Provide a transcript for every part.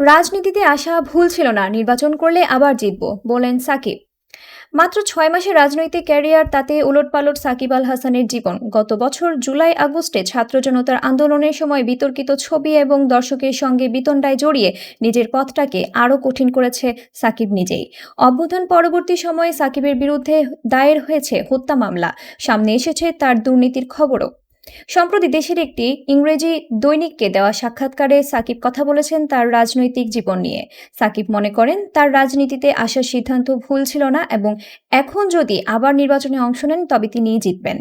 রাজনীতিতে আসা ভুল ছিল না, নির্বাচন করলে আবার জিতব, বলেন সাকিব। মাত্র ছয় মাসের রাজনৈতিক ক্যারিয়ার তাতে উলটপালট সাকিব আল হাসানের জীবন। গত বছর জুলাই আগস্টে ছাত্র জনতার আন্দোলনের সময় বিতর্কিত ছবি এবং দর্শকের সঙ্গে বিতণ্ডায় জড়িয়ে নিজের পথটাকে আরও কঠিন করেছে সাকিব নিজেই। অভ্যুত্থান পরবর্তী সময়ে সাকিবের বিরুদ্ধে দায়ের হয়েছে হত্যা মামলা। সামনে এসেছে তার দুর্নীতির খবরও। সম্প্রতি দেশের একটি ইংরেজি দৈনিককে দেওয়া সাক্ষাৎকারে সাকিব কথা বলেছেন তার রাজনৈতিক জীবন নিয়ে। সাকিব মনে করেন, তার রাজনীতিতে আসার সিদ্ধান্ত ভুল ছিল না এবং এখন যদি আবার নির্বাচনে অংশ নেন, তবে তিনি জিতবেন।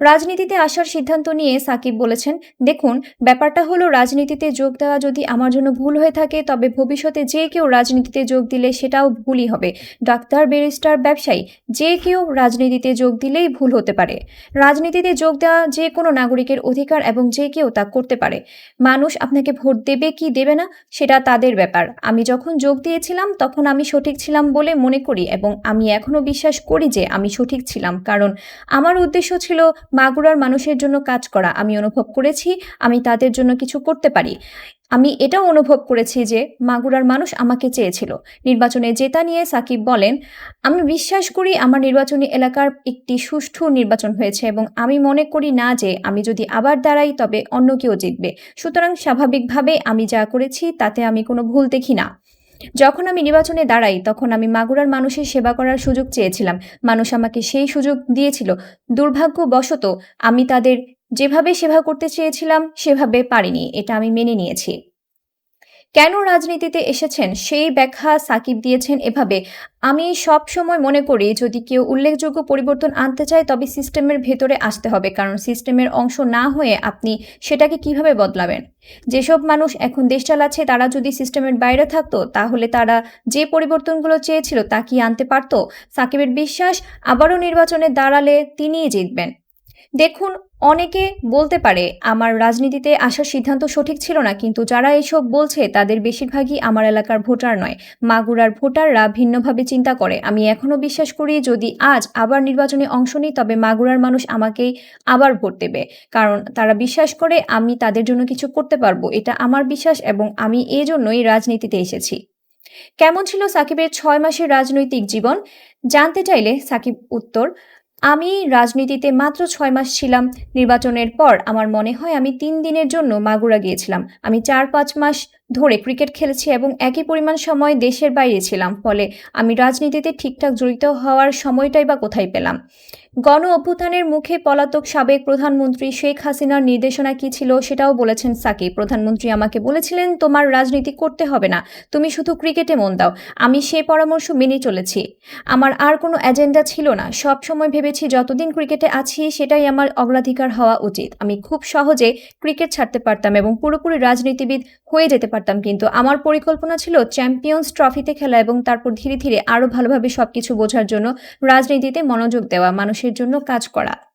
রাজনীতিতে আসার সিদ্ধান্ত নিয়ে সাকিব বলেছেন, দেখুন, ব্যাপারটা হলো রাজনীতিতে যোগ দেওয়া যদি আমার জন্য ভুল হয়ে থাকে, তবে ভবিষ্যতে যে কেউ রাজনীতিতে যোগ দিলে সেটাও ভুলই হবে। ডাক্তার, ব্যারিস্টার, ব্যবসায়ী, যে কেউ রাজনীতিতে যোগ দিলেই ভুল হতে পারে। রাজনীতিতে যোগ দেওয়া যে কোনো নাগরিকের অধিকার এবং যে কেউ তা করতে পারে। মানুষ আপনাকে ভোট দেবে কি দেবে না, সেটা তাদের ব্যাপার। আমি যখন যোগ দিয়েছিলাম, তখন আমি সঠিক ছিলাম বলে মনে করি এবং আমি এখনও বিশ্বাস করি যে আমি সঠিক ছিলাম। কারণ আমার উদ্দেশ্য ছিল মাগুরার মানুষের জন্য কাজ করা। আমি অনুভব করেছি, আমি তাদের জন্য কিছু করতে পারি। আমি এটাও অনুভব করেছি যে, মাগুরার মানুষ আমাকে চেয়েছিল। নির্বাচনে জেতা নিয়ে সাকিব বলেন, আমি বিশ্বাস করি আমার নির্বাচনী এলাকার একটি সুষ্ঠু নির্বাচন হয়েছে এবং আমি মনে করি না যে, আমি যদি আবার দাঁড়াই তবে অন্য কেউ জিতবে। সুতরাং স্বাভাবিকভাবে আমি যা করেছি তাতে আমি কোনো ভুল দেখি না। যখন আমি নির্বাচনে দাঁড়াই, তখন আমি মাগুরার মানুষের সেবা করার সুযোগ চেয়েছিলাম। মানুষ আমাকে সেই সুযোগ দিয়েছিল। দুর্ভাগ্যবশত আমি তাদের যেভাবে সেবা করতে চেয়েছিলাম, সেভাবে পারিনি। এটা আমি মেনে নিয়েছি। কেন রাজনীতিতে এসেছেন? সেই ব্যাখ্যা সাকিব দিয়েছেন এভাবে, আমি সব সময় মনে করি যদি কেউ উল্লেখযোগ্য পরিবর্তন আনতে চায় তবে সিস্টেমের ভেতরে আসতে হবে, কারণ সিস্টেমের অংশ না হয়ে আপনি সেটাকে কীভাবে বদলাবেন? যেসব মানুষ এখন দেশ চালাচ্ছে, তারা যদি সিস্টেমের বাইরে থাকতো, তাহলে তারা যে পরিবর্তনগুলো চেয়েছিল তা কি আনতে পারতো? সাকিবের বিশ্বাস, আবারও নির্বাচনে দাঁড়ালে তিনিই জিতবেন। দেখুন, অনেকে বলতে পারে, আমার রাজনীতিতে আসার সিদ্ধান্ত সঠিক ছিল না, কিন্তু যারা এসব বলছে, তাদের বেশিরভাগই আমার এলাকার ভোটার নয়। মাগুরার ভোটাররা ভিন্নভাবে চিন্তা করে। আমি এখনও বিশ্বাস করি, যদি আজ আবার নির্বাচনে অংশ নিই, তবে মাগুরার মানুষ আমাকেই আবার ভোট দেবে। কারণ তারা বিশ্বাস করে, আমি তাদের জন্য কিছু করতে পারব। এটা আমার বিশ্বাস এবং আমি এই জন্যই রাজনীতিতে এসেছি। কেমন ছিল সাকিবের ছয় মাসের রাজনৈতিক জীবন? জানতে চাইলে সাকিব উত্তর আমি রাজনীতিতে মাত্র ছয় মাস ছিলাম। নির্বাচনের পর আমার মনে হয় আমি তিন দিনের জন্য মাগুরা গিয়েছিলাম। আমি চার পাঁচ মাস ধরে ক্রিকেট খেলেছি এবং একই পরিমাণ সময় দেশের বাইরে ছিলাম, ফলে আমি রাজনীতিতে ঠিকঠাক জড়িত হওয়ার সময়টাই বা কোথায় পেলাম? গণ অভ্যুত্থানের মুখে পলাতক সাবেক প্রধানমন্ত্রী শেখ হাসিনার নির্দেশনা কি ছিল সেটাও বলেছেন সাকিব। প্রধানমন্ত্রী আমাকে বলেছিলেন, তোমার রাজনীতি করতে হবে না, তুমি শুধু ক্রিকেটে মন দাও, আমি সে পরামর্শ মেনে চলেছি। আমার আর কোনো এজেন্ডা ছিল না, সব সময় ভেবেছি যতদিন ক্রিকেটে আছি সেটাই আমার অগ্রাধিকার হওয়া উচিত। আমি খুব সহজে ক্রিকেট ছাড়তে পারতাম এবং পুরোপুরি রাজনীতিবিদ হয়ে যেতে পারতাম। কিন্তু আমার পরিকল্পনা ছিল চ্যাম্পিয়ন্স ট্রফিতে খেলা এবং তারপর ধীরে ধীরে আরও ভালোভাবে সবকিছু বোঝার জন্য রাজনীতিতে মনোযোগ দেওয়া, মানুষের জন্য কাজ করা।